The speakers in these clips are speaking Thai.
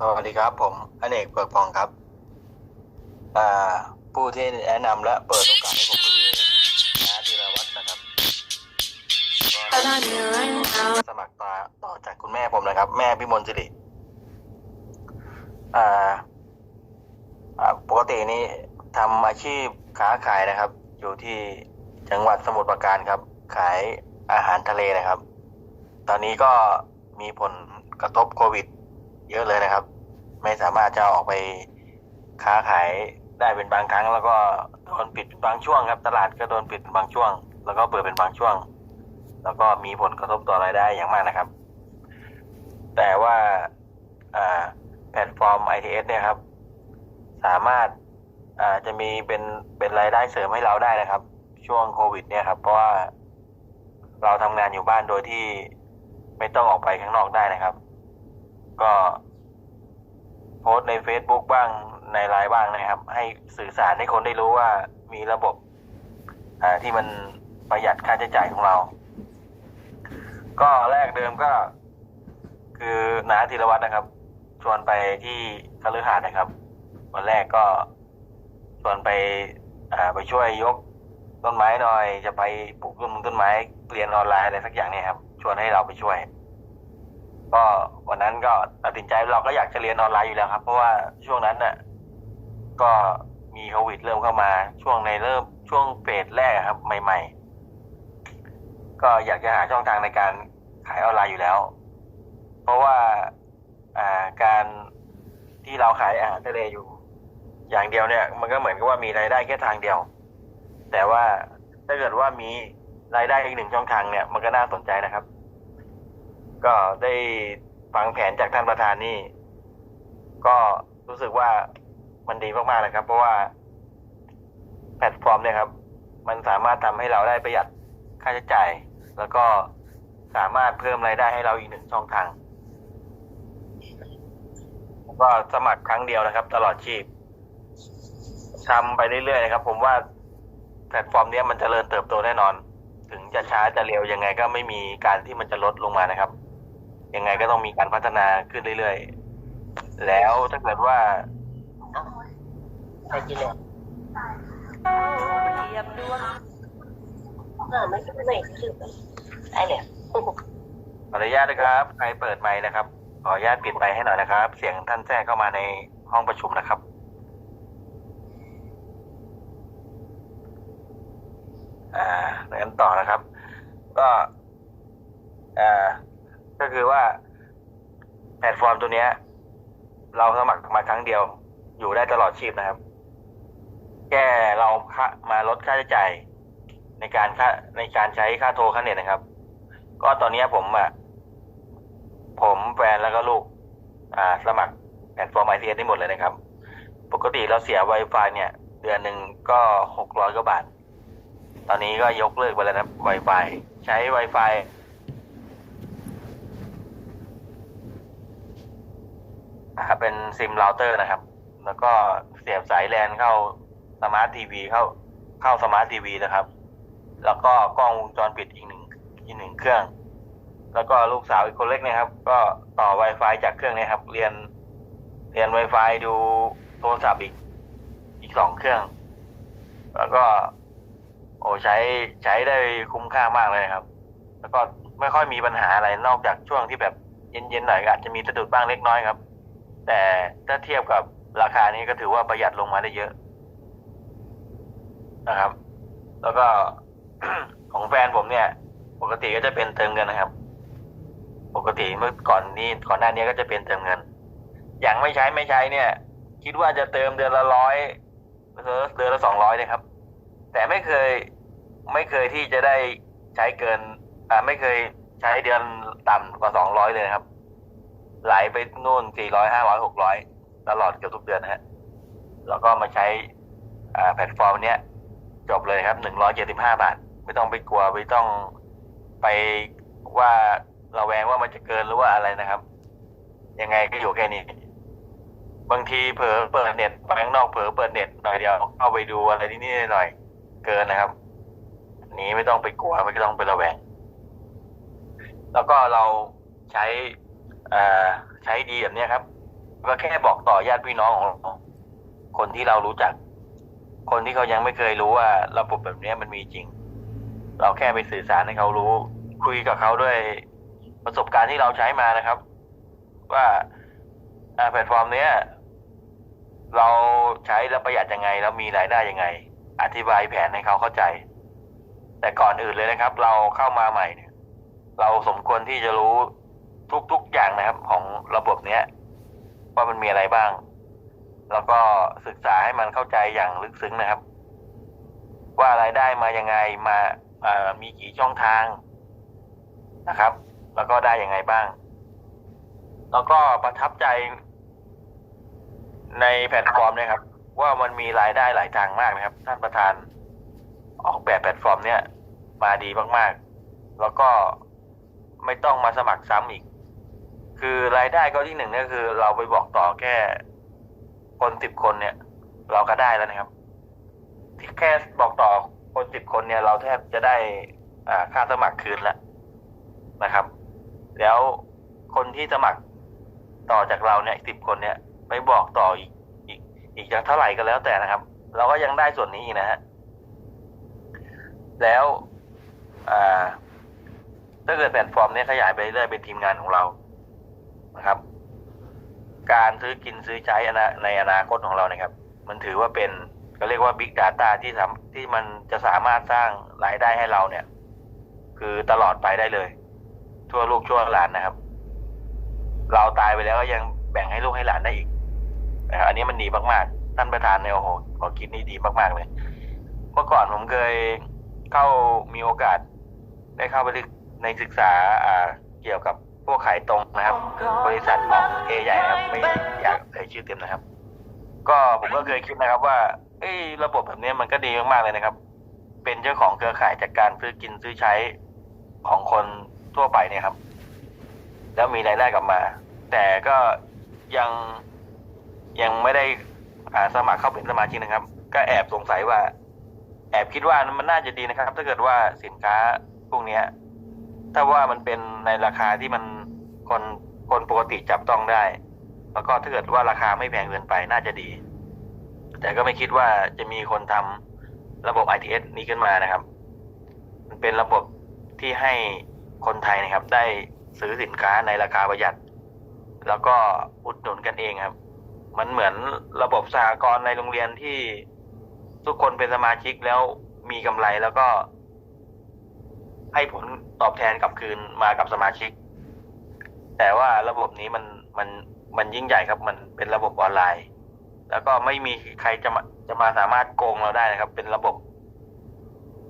สวัสดีครับ ผมอเนกเปิดพองครับอ่าผู้ที่แนะนำและเปิดโอกาสให้ผมคือนาธีรวัฒน์นะครับสมัครต่อต่อจากคุณแม่ผมนะครับ แม่พิมลสิริอ่าอ่าปกตินี่ทำอาชีพค้าขายนะครับ อยู่ที่จังหวัดสมุทรปราการครับ ขายอาหารทะเลนะครับ ตอนนี้ก็มีผลกระทบโควิด เยอะเลยนะครับ ไม่สามารถจะออกไปค้าขายได้เป็นบางครั้ง แล้วก็โดนปิดเป็นบางช่วงครับ ตลาดก็โดนปิดเป็นบางช่วง แล้วก็เปิดเป็นบางช่วง แล้วก็มีผลกระทบต่อรายได้อย่างมากนะครับ แต่ว่าแพลตฟอร์ม ITS เนี่ยครับ สามารถาจะมีเป็นเป็นรายได้เสริมให้เราได้นะครับ ช่วงโควิด เนี่ยครับ เพราะว่าเราทำงานอยู่บ้านโดยที่ไม่ต้องออกไปข้างนอกได้นะครับ ก็โพสต์ใน Facebook บ้างในไลน์บ้างนะครับ ให้สื่อสารให้คนได้รู้ว่ามีระบบที่มันประหยัดค่าใช้จ่ายของเรา ก็แรกเดิมก็ คือนาธีรวัตรนะครับ ชวนไปที่คฤหาสน์นะครับ วันแรกก็ชวนไปไปช่วยยกต้นไม้หน่อย จะไปปลูกต้นต้นไม้เรียนออนไลน์อะไรสักอย่างเนี่ยครับ ชวนให้เราไปช่วย ก็วันนั้นก็ตัดสินใจเราก็อยากจะเรียนออนไลน์อยู่แล้วครับ เพราะว่าช่วงนั้นน่ะก็มีโควิดเริ่มเข้ามาช่วงในเริ่มช่วงเฟสแรกครับ ใหม่ ๆ ก็อยากจะหาช่องทางในการขายออนไลน์อยู่แล้ว เพราะว่าอ่าการที่เราขายอาหารทะเลอยู่ อย่างเดียวเนี่ย มันก็เหมือนกับว่ามีรายได้แค่ทางเดียว แต่ว่าถ้าเกิดว่ามีรายได้อีกหนึ่งช่องทางเนี่ย มันก็น่าสนใจนะครับ ก็ได้ฟังแผนจากท่านประธานนี่ ก็รู้สึกว่ามันดีมากๆเลยครับ เพราะว่าแพลตฟอร์มเนี่ยครับ มันสามารถทำให้เราได้ประหยัดค่าใช้จ่าย แล้วก็สามารถเพิ่มรายได้ให้เราอีกหนึ่งช่องทางก็สมัครครั้งเดียวนะครับ ตลอดชีพทำไปเรื่อยๆนะครับ ผมว่าแพลตฟอร์มเนี้ยมันจเจริญเติบโตแน่นอน ถึงจะช้าจะเร็วยังไงก็ไม่มีการที่มันจะลดลงมานะครับ ยังไงก็ต้องมีการพัฒนาขึ้นเรื่อยๆ แล้วถ้าเกิดว่าไปกินเลยเหยียบดวงอ่าไม่ไม่คือไอ้เนี่ยขออนุญาตนะครับ ใครเปิดไมค์นะครับ ขออนุญาตปิดไมค์ให้หน่อยนะครับ เสียงท่านแทรกเข้ามาในห้องประชุมนะครับอ่างั้นต่อนะครับ ก็อ่า ก็คือว่าแพลตฟอร์มตัวเนี้ย เราสมัครมาครั้งเดียว อยู่ได้ตลอดชีพนะครับ แค่เราค่ามาลดค่าใช้จ่ายในการค่าในการใช้ค่าโทรค่าเน็ตนะครับ ก็ตอนนี้ผมอะผมแฟนแล้วก็ลูก อ่า สมัครแพลตฟอร์มไอทีได้หมดเลยนะครับ ปกติเราเสีย Wi-Fi เนี่ย เดือนหนึ่งก็หกร้อยกว่าบาท ตอนนี้ก็ยกเลิกไปแล้วนะ Wi-Fi ใช้ Wi-Fi อ่า เป็นซิมเราเตอร์นะครับ แล้วก็เสียบสายแลนเข้าสมาร์ททีวีเข้าเข้าสมาร์ททีวีนะครับ แล้วก็กล้องวงจรปิดอีกหนึ่งอีกหนึ่งเครื่อง แล้วก็ลูกสาวอีกคนเล็กนะครับ ก็ต่อ Wi-Fi จากเครื่องเนี้ครับ เรียนเรียน Wi-Fi ดูโทรศัพท์อีกอีกสองเครื่อง แล้วก็ โอ้ใช้ใช้ได้คุ้มค่ามากเลยครับ แล้วก็ไม่ค่อยมีปัญหาอะไรนอกจากช่วงที่แบบเย็นๆหน่อยก็อาจจะมีสะดุดบ้างเล็กน้อยครับ แต่ถ้าเทียบกับราคานี้ก็ถือว่าประหยัดลงมาได้เยอะ นะครับ แล้วก็ของแฟนผมเนี่ย ปกติก็จะเป็นเติมเงินนะครับ ปกติเมื่อก่อนนี้ก่อนหน้านี้ก็จะเป็นเติมเงิน อย่างไม่ใช้ไม่ใช้เนี่ย คิดว่าจะเติมเดือนละร้อยเดือนละสองร้อยนะครับ แต่ไม่เคยไม่เคยที่จะได้ใช้เกิน อ่าไม่เคยใช้เดือนต่ำกว่าสองร้อยเลยนะครับ ไหลไปนู่นสี่ร้อยห้าร้อยหกร้อยตลอดเกือบทุกเดือนนะฮะแล้วก็มาใช้อ่าแพลตฟอร์มเนี้ยจบเลยครับหนึ่งร้อยเจ็ดสิบห้าบาท ไม่ต้องไปกลัวไม่ต้องไปว่าเระแวงว่ามันจะเกินหรือว่าอะไรนะครับ ยังไงก็อยู่แค่นี้ บางทีเผลอเปิดเน็ตไปข้างนอกเผลอเปิดเน็ตหน่อยเดียวเข้าไปดูอะไรนิดๆหน่อยเกินนะครับนี้ไม่ต้องไปกลัวไม่ต้องไประแวง แล้วก็เราใช้ ใช้ดีแบบนี้ครับ ก็แค่บอกต่อญาติพี่น้องของเราคนที่เรารู้จัก คนที่เขายังไม่เคยรู้ว่าระบบแบบนี้มันมีจริง เราแค่ไปสื่อสารให้เขารู้ คุยกับเขาด้วยประสบการณ์ที่เราใช้มานะครับ ว่าอ่าแพลตฟอร์มเนี้ยเราใช้แล้วประหยัดยังไงแล้วมีรายได้ยังไง อธิบายแผนให้เขาเข้าใจ แต่ก่อนอื่นเลยนะครับ เราเข้ามาใหม่เนี่ย เราสมควรที่จะรู้ ทุกๆอย่างนะครับ ของระบบเนี้ยว่ามันมีอะไรบ้าง แล้วก็ศึกษาให้มันเข้าใจอย่างลึกซึ้งนะครับ ว่ารายได้มายังไงมาอ่ามีกี่ช่องทางนะครับ แล้วก็ได้ยังไงบ้าง แล้วก็ประทับใจในแพลตฟอร์มเนี่ยครับ ว่ามันมีรายได้หลายทางมากนะครับ ท่านประธานออกแบบแพลตฟอร์มเนี่ยมาดีมากๆ แล้วก็ไม่ต้องมาสมัครซ้ำอีก คือรายได้ก็ที่หนึ่งก็คือ เราไปบอกต่อแค่คนสิบคนเนี่ย เราก็ได้แล้วนะครับ ที่แค่บอกต่อคนสิบคนเนี่ย เราแทบจะได้อ่าค่าสมัครคืนแล้วนะครับ แล้วคนที่สมัครต่อจากเราเนี่ยสิบคนเนี่ยไปบอกต่ออีกอีก อีกจากเท่าไหร่ก็แล้วแต่นะครับ เราก็ยังได้ส่วนนี้อีกนะฮะแล้วอ่าถ้าเกิดแพลตฟอร์มเนี้ขยายไปเรื่อยเป็นทีมงานของเรา นะครับ การซื้อกินซื้อใช้ในอนาคตของเรานะครับ มันถือว่าเป็นเขาเรียกว่า Big Data ที่ทำที่มันจะสามารถสร้างรายได้ให้เราเนี่ย คือตลอดไปได้เลย ทั่วลูกชั่วหลานนะครับ เราตายไปแล้วก็ยังแบ่งให้ลูกให้หลานได้อีกนะครับอันนี้มันดีมากๆท่านประธานเนี่ยโอ้โหขอคิดนี้ดีมากๆเลย เมื่อก่อนผมเคยเข้ามีโอกาส ได้เข้าไปในศึกษาอ่าเกี่ยวกับ พวกขายตรงนะครับ บริษัทของเอใหญ่นะครับ ไม่อยากเอ่ยชื่อเต็มนะครับ ก็ผมก็เคยคิดนะครับ ว่าเอ้ยระบบแบบนี้มันก็ดีมากๆเลยนะครับ เป็นเจ้าของเครือข่ายจากการซื้อกินซื้อใช้ของคนทั่วไปเนี่ยครับ แล้วมีรายได้กลับมา แต่ก็ยังยังไม่ได้อ่าสมัครเข้าเป็นสมาชิกนะครับ ก็แอบสงสัยว่า แอบคิดว่ามันน่าจะดีนะครับ ถ้าเกิดว่าสินค้าพวกเนี้ย ถ้าว่ามันเป็นในราคาที่มันคนคนปกติจับต้องได้ แล้วก็ถ้าเกิดว่าราคาไม่แพงเกินไปน่าจะดี แต่ก็ไม่คิดว่าจะมีคนทำระบบ ITS นี้ขึ้นมานะครับ มันเป็นระบบที่ให้คนไทยนะครับ ได้ซื้อสินค้าในราคาประหยัด แล้วก็อุดหนุนกันเองครับ มันเหมือนระบบสหกรณ์ในโรงเรียนที่ทุกคนเป็นสมาชิกแล้วมีกำไรแล้วก็ ให้ผลตอบแทนกลับคืนมากับสมาชิก แต่ว่าระบบนี้มันมันมันยิ่งใหญ่ครับ มันเป็นระบบออนไลน์ แล้วก็ไม่มีใครจะมาจะมาสามารถโกงเราได้นะครับ เป็นระบบ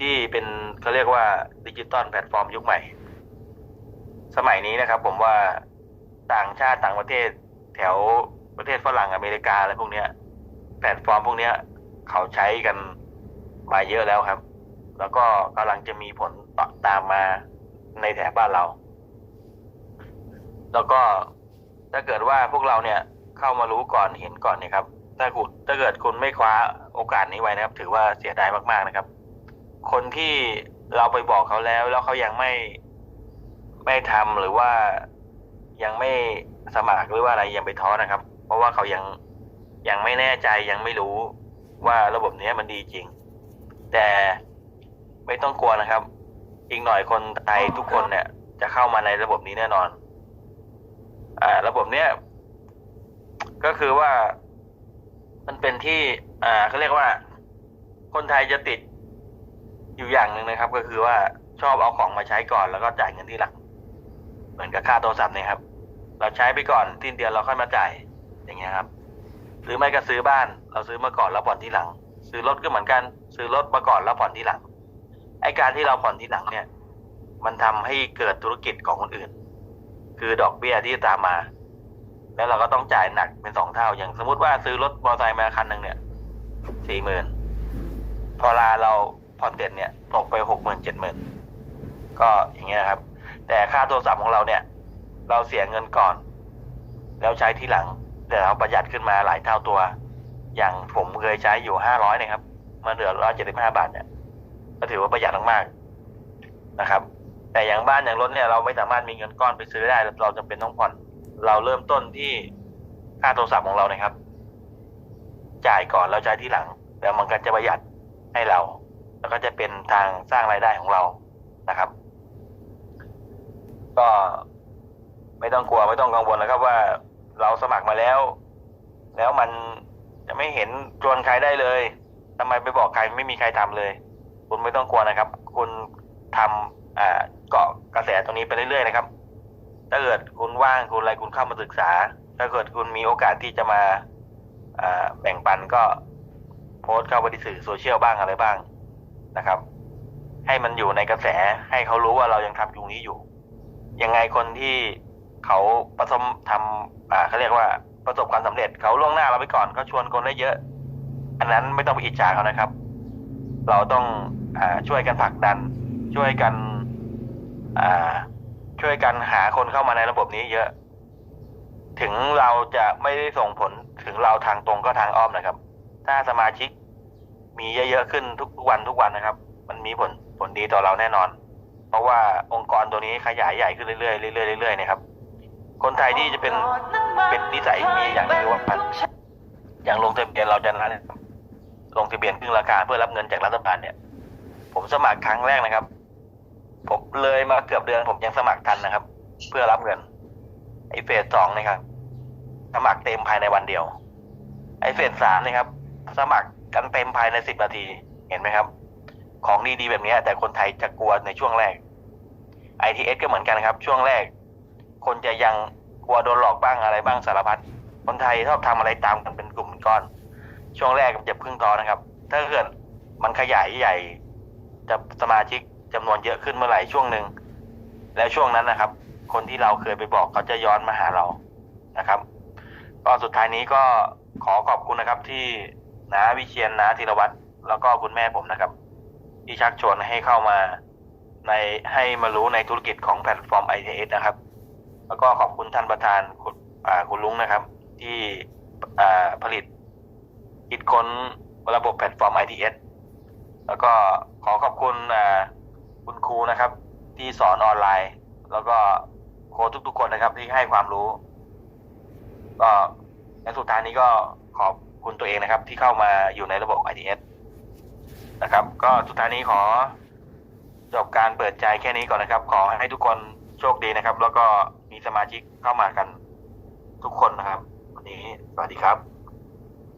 ที่เป็นเขาเรียกว่าดิจิตอลแพลตฟอร์มยุคใหม่ สมัยนี้นะครับ ผมว่าต่างชาติต่างประเทศ แถวประเทศฝรั่งอเมริกาอะไรพวกเนี้ย แพลตฟอร์มพวกเนี้ย เขาใช้กันมาเยอะแล้วครับ แล้วก็กำลังจะมีผลตตามมาในแถบบ้านเรา แล้วก็ถ้าเกิดว่าพวกเราเนี่ยเข้ามารู้ก่อนเห็นก่อนเนี่ยครับ ถ้าคุณถ้าเกิดคุณไม่คว้าโอกาสนี้ไว้นะครับ ถือว่าเสียดายมากๆนะครับ คนที่เราไปบอกเขาแล้ว แล้วเขายังไม่ไม่ทำหรือว่ายังไม่สมัครหรือว่าอะไรยังไปท้อนะครับ เพราะว่าเขายังยังไม่แน่ใจยังไม่รู้ว่าระบบเนี้ยมันดีจริง แต่ ไม่ต้องกลัวนะครับ อีกหน่อยคนไทยทุกคนเนี่ย จะเข้ามาในระบบนี้แน่นอน อ่า ระบบเนี้ยก็คือว่ามันเป็นที่ อ่าเขาเรียกว่า คนไทยจะติดอยู่อย่างหนึ่งนะครับ ก็คือว่าชอบเอาของมาใช้ก่อนแล้วก็จ่ายเงินที่หลัง เหมือนกับค่าโทรศัพท์เนี่ยครับ เราใช้ไปก่อนสิ้นเดือนเราค่อยมาจ่ายอย่างเงี้ยครับ หรือไม่ก็ซื้อบ้าน เราซื้อมาก่อนแล้วผ่อนที่หลัง ซื้อรถก็เหมือนกัน ซื้อรถมาก่อนแล้วผ่อนที่หลัง ไอการที่เราผ่อนที่หลังเนี่ย มันทำให้เกิดธุรกิจของคนอื่น คือดอกเบี้ยที่ตามมา แล้วเราก็ต้องจ่ายหนักเป็นสองเท่า อย่างสมมติว่าซื้อรถมอเตอร์ไซค์มาคันหนึ่งเนี่ยสี่หมื่นพอลาเราผ่อนเสร็จเนี่ยตกไปหกหมื่นเจ็ดหมื่นก็อย่างเงี้ยครับ แต่ค่าโทรศัพท์ของเราเนี่ย เราเสียเงินก่อน แล้วใช้ที่หลัง แต่เราประหยัดขึ้นมาหลายเท่าตัว อย่างผมเคยใช้อยู่ห้าร้อยนะครับ มาเหลือร้อยเจ็ดสิบห้าบาทเนี่ย ก็ถือว่าประหยัดมากๆนะครับ แต่อย่างบ้านอย่างรถเนี่ยเราไม่สามารถมีเงินก้อนไปซื้อได้ เราจำเป็นต้องผ่อน เราเริ่มต้นที่ค่าโทรศัพท์ของเรานะครับ จ่ายก่อนแล้วจ่ายที่หลัง แล้วมันก็จะประหยัดให้เรา แล้วก็จะเป็นทางสร้างรายได้ของเรานะครับ ก็ไม่ต้องกลัวไม่ต้องกังวลนะครับว่าเราสมัครมาแล้ว แล้วมันจะไม่เห็นชวนใครได้เลยทำไมไปบอกใครไม่มีใครทำเลย คุณไม่ต้องกลัวนะครับ คุณทำเกาะกระแสตรงนี้ไปเรื่อยๆนะครับ ถ้าเกิดคุณว่างคุณอะไรคุณเข้ามาศึกษา ถ้าเกิดคุณมีโอกาสที่จะมาอแบ่งปันก็โพสต์เข้าไปที่สื่อโซเชียลบ้างอะไรบ้างนะครับ ให้มันอยู่ในกระแสให้เขารู้ว่าเรายังทำอยู่นี้อยู่ ยังไงคนที่เขาประสมทำอ่าเขาเรียกว่าประสบความสำเร็จเขาล่วงหน้าเราไปก่อนเขาชวนคนได้เยอะ อันนั้นไม่ต้องไปอิจฉาเขานะครับ เราต้องอาช่วยกันผลักดัน ช่วยกันอ่าช่วยกันหาคนเข้ามาในระบบนี้เยอะ ถึงเราจะไม่ได้ส่งผลถึงเราทางตรงก็ทางอ้อมนะครับ ถ้าสมาชิกมีเยอะๆขึ้นทุกวันทุกวันนะครับ มันมีผลผลดีต่อเราแน่นอน เพราะว่าองค์กรตัวนี้ขยายใหญ่ขึ้นเรื่อยๆเรื่อยๆเรื่อยๆนะครับ คนไทยที่จะเป็นเป็นนิสัยมีอย่างหนึงว่าพันอย่างลงทะเบียนเราจะนั้นเนี่ย ลงทะเบียนครึ่งราคาเพื่อรับเงินจากรัฐบาลเนี่ย ผมสมัครครั้งแรกนะครับ ผมเลยมาเกือบเดือนผมยังสมัครทันนะครับ เพื่อรับเงิน ไอเฟสสองนะครับสมัครเต็มภายในวันเดียว ไอเฟสสามนะครับ สมัครกันเต็มภายในสิบนาทีเห็นไหมครับ ของดีๆแบบนี้แต่คนไทยจะกลัวในช่วงแรก ITS ก็เหมือนกันนะครับ ช่วงแรก คนจะยังกลัวโดนหลอกบ้างอะไรบ้างสารพัดคนไทยชอบทำอะไรตามกันเป็นกลุ่มเป็นก้อน ช่วงแรกมันจะพึ่งท้อนะครับ ถ้าเกิดมันขยายใหญ่ จะสมาชิกจำนวนเยอะขึ้นเมื่อไหร่ช่วงหนึ่งแล้วช่วงนั้นนะครับ คนที่เราเคยไปบอกเขาจะย้อนมาหาเรานะครับ ก็สุดท้ายนี้ก็ขอขอบคุณนะครับ ที่นาวิเชียนนาธีรวัตรแล้วก็คุณแม่ผมนะครับ ที่ชักชวนให้เข้ามาในให้มารู้ในธุรกิจของแพลตฟอร์ม ITS นะครับ แล้วก็ขอบคุณท่านประธานคุณคุณลุงนะครับ ที่ผลิต คิดค้นระบบแพลตฟอร์ม ITS แล้วก็ขอขอบคุณคุณครูนะครับ ที่สอนออนไลน์ แล้วก็โค้ชทุกๆคนนะครับ ที่ให้ความรู้ ก็ในสุดท้ายนี้ก็ขอบคุณตัวเองนะครับ ที่เข้ามาอยู่ในระบบ ITS นะครับ ก็สุดท้ายนี้ขอจบการเปิดใจแค่นี้ก่อนนะครับ ขอให้ทุกคนโชคดีนะครับ แล้วก็มีสมาชิกเข้ามากันทุกคนนะครับ วันนี้สวัสดีครับ